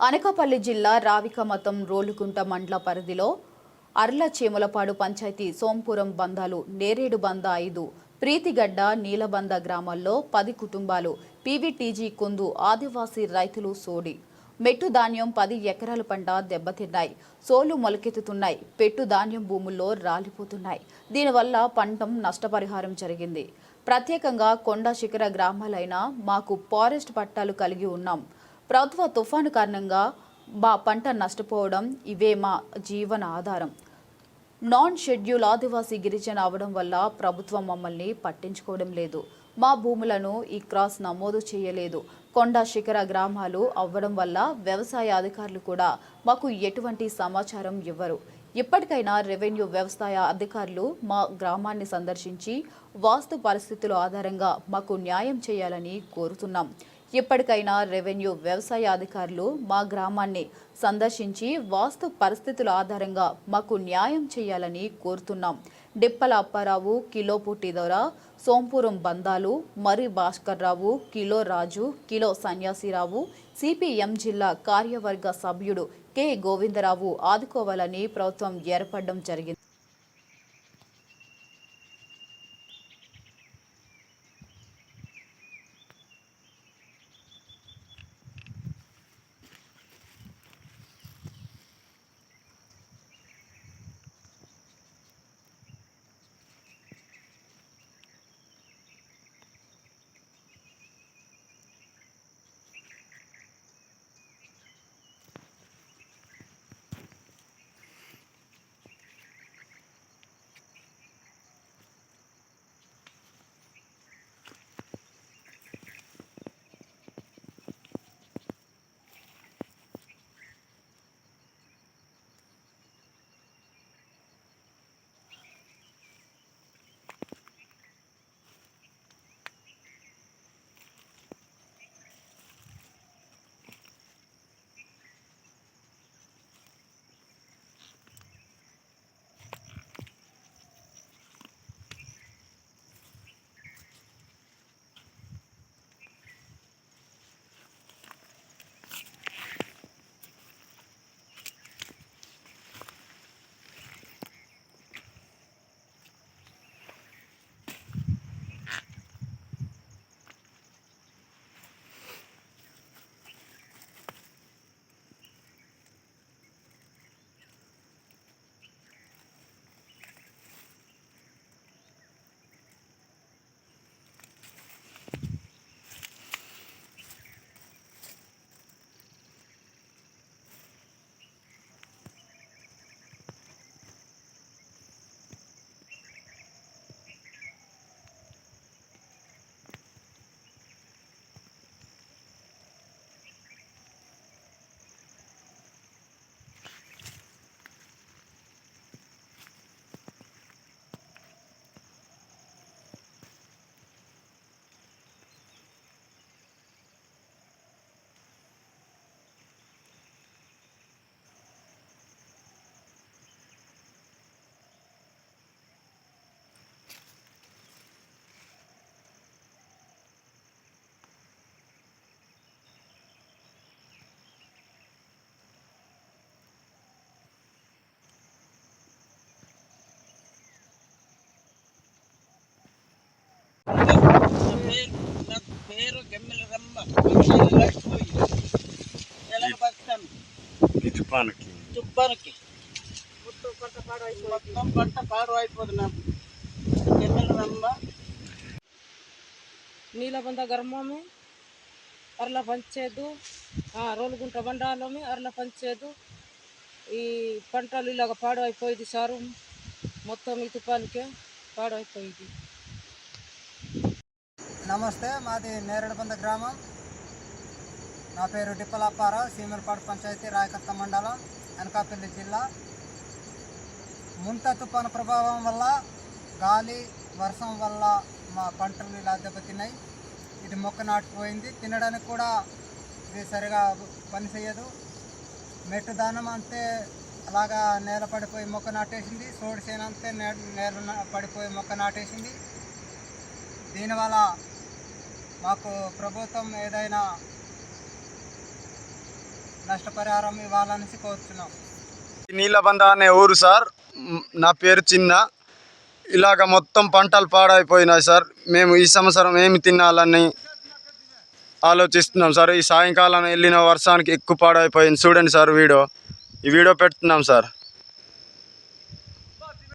అనకాపల్లి జిల్లా రావికమతం రోలుకుంట మండల పరిధిలో అర్ల చేములపాడు పంచాయతీ సోంపురం బంధాలు నేరేడు బంద ఐదు ప్రీతిగడ్డ నీలబంద గ్రామాల్లో పది కుటుంబాలు పీవీటీజీ కుందు ఆదివాసీ రైతులు సోడి. మెట్టు ధాన్యం పది ఎకరాల పంట దెబ్బతిన్నాయి. సోలు మొలకెత్తుతున్నాయి. పెట్టు ధాన్యం భూముల్లో రాలిపోతున్నాయి. దీనివల్ల పంటం నష్టపరిహారం జరిగింది. ప్రత్యేకంగా కొండ శిఖర గ్రామాలైన మాకు ఫారెస్ట్ పట్టాలు కలిగి ఉన్నాం. ప్రభుత్వ తుఫాను కారణంగా మా పంట నష్టపోవడం ఇవే మా జీవన ఆధారం. నాన్ షెడ్యూల్ ఆదివాసీ గిరిజన అవడం వల్ల ప్రభుత్వం మమ్మల్ని పట్టించుకోవడం లేదు. మా భూములను ఈ క్రాస్ నమోదు చేయలేదు. కొండ శిఖర గ్రామాలు అవ్వడం వల్ల వ్యవసాయ అధికారులు కూడా మాకు ఎటువంటి సమాచారం ఇవ్వరు. ఇప్పటికైనా రెవెన్యూ వ్యవసాయ అధికారులు మా గ్రామాన్ని సందర్శించి వాస్తు పరిస్థితుల ఆధారంగా మాకు న్యాయం చేయాలని కోరుతున్నాం. ఇప్పటికైనా రెవెన్యూ వ్యవసాయ అధికారులు మా గ్రామాన్ని సందర్శించి వాస్తు పరిస్థితుల ఆధారంగా మాకు న్యాయం చేయాలని కోరుతున్నాం. డిప్పల అప్పారావు కిలో పుట్టిదొర సోంపురం బందాలు మరి భాస్కర్ రావు కిలో రాజు కిలో సన్యాసిరావు సిపిఎం జిల్లా కార్యవర్గ సభ్యుడు కె. గోవిందరావు ఆదుకోవాలని ప్రభుత్వం ఏర్పడడం జరిగింది. పేరు నా పేరు గమ్మెల రమ్మ లక్ష్మి ఎలాగ బతాను తుఫానుకి తుప్పానికి మొత్తం పంట పాడు అయిపోతుంది నాకు గమ్మెల రమ్మ నీలబంద గ్రామమే అర్ల పంచేదు రోలుగుంట మండలమే అర్ల పంచేదు. ఈ పంటలు ఇలాగ పాడు అయిపోయింది సారు. మొత్తం ఈ తుఫానుకే పాడు అయిపోయింది నమస్తే మాది నేరేడుబంద గ్రామం. నా పేరు డిప్పలప్పారావు సీమలపాడు పంచాయతీ రాయకత్త మండలం అనకాపల్లి జిల్లా. ముంత తుఫాను ప్రభావం వల్ల గాలి వర్షం వల్ల మా పంటలు ఇలా దెబ్బతిన్నాయి. ఇది మొక్క నాటుకుపోయింది. తినడానికి కూడా ఇది సరిగా పని చేయదు మెట్టు దానం అంతే అలాగా నేల పడిపోయి మొక్క నాటేసింది. సోడి అంతే నేల పడిపోయి మొక్క నాటేసింది. దీనివల్ల మాకు ప్రభుత్వం ఏదైనా నష్టపరిహారం ఇవ్వాలనేసి కోరుతున్నాం నీలబంద అనే ఊరు సార్. నా పేరు చిన్న. ఇలాగ మొత్తం పంటలు పాడైపోయినాయి సార్. మేము ఈ సంవత్సరం ఏమి తినాలని ఆలోచిస్తున్నాం సార్. ఈ సాయంకాలం వెళ్ళిన వర్షానికి ఎక్కువ పాడైపోయింది. చూడండి సార్ వీడియో. ఈ వీడియో పెడుతున్నాం సార్.